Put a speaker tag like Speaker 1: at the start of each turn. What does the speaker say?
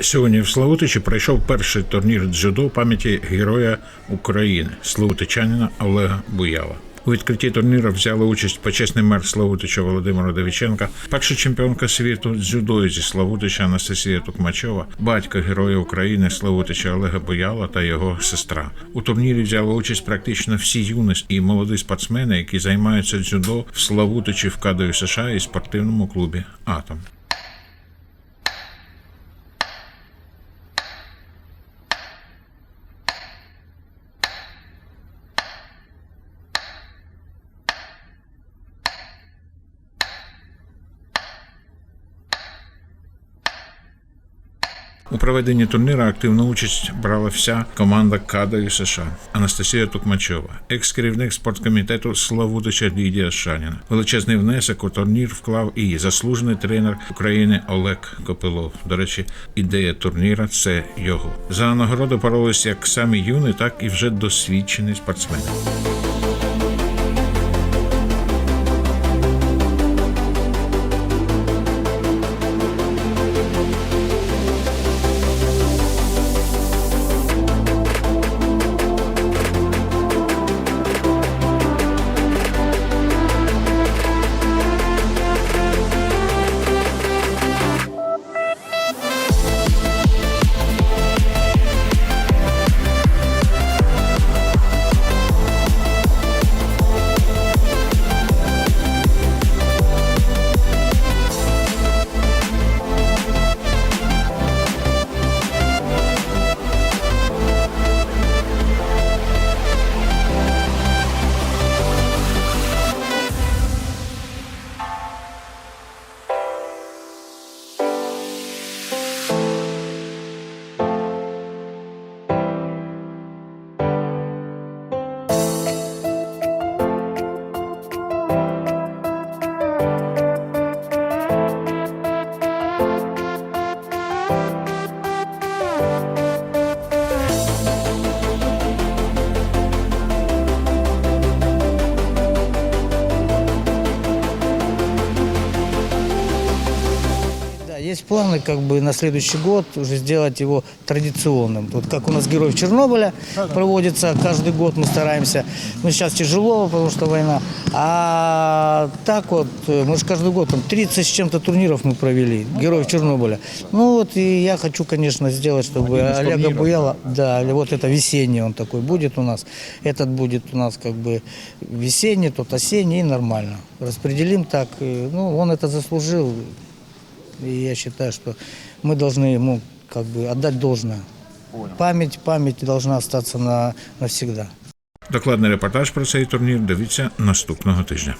Speaker 1: Сьогодні в Славутичі пройшов перший турнір дзюдо пам'яті Героя України Славутичанина Олега Буяла. У відкритті турніру взяли участь почесний мер Славутича Володимира Довіченка, перша чемпіонка світу дзюдо зі Славутича Анастасія Тукмачова, батько Героя України Славутича Олега Буяла та його сестра. У турнірі взяли участь практично всі юні і молоді спортсмени, які займаються дзюдо в Славутичі в Кадові США і спортивному клубі Атом. У проведенні турніру активну участь брала вся команда Кадові США. Анастасія Тукмачова, екс-керівник спорткомітету Славутича Лідія Шаніна. Величезний внесок у турнір вклав і заслужений тренер України Олег Копилов. До речі, ідея турніра це його. За нагороду боролись як самі юні, так і вже досвідчені спортсмени.
Speaker 2: Есть планы как бы на следующий год уже сделать его традиционным. Вот как у нас Героев Чернобыля проводится каждый год, мы стараемся. Ну, сейчас тяжело, потому что война. А так вот, э, мы же каждый год, там 30 с чем-то турниров мы провели, Героев Чернобыля. Ну вот и я хочу, конечно, сделать, чтобы Олега Буяла, да, вот это весенний он такой будет у нас. Этот будет у нас как бы весенний, тот осенний и нормально. Распределим так, ну, он это заслужил. И я считаю, что мы должны ему как бы отдать должное. Память, память должна остаться на, навсегда.
Speaker 1: Докладний репортаж про цей турнір дивіться наступного тижня.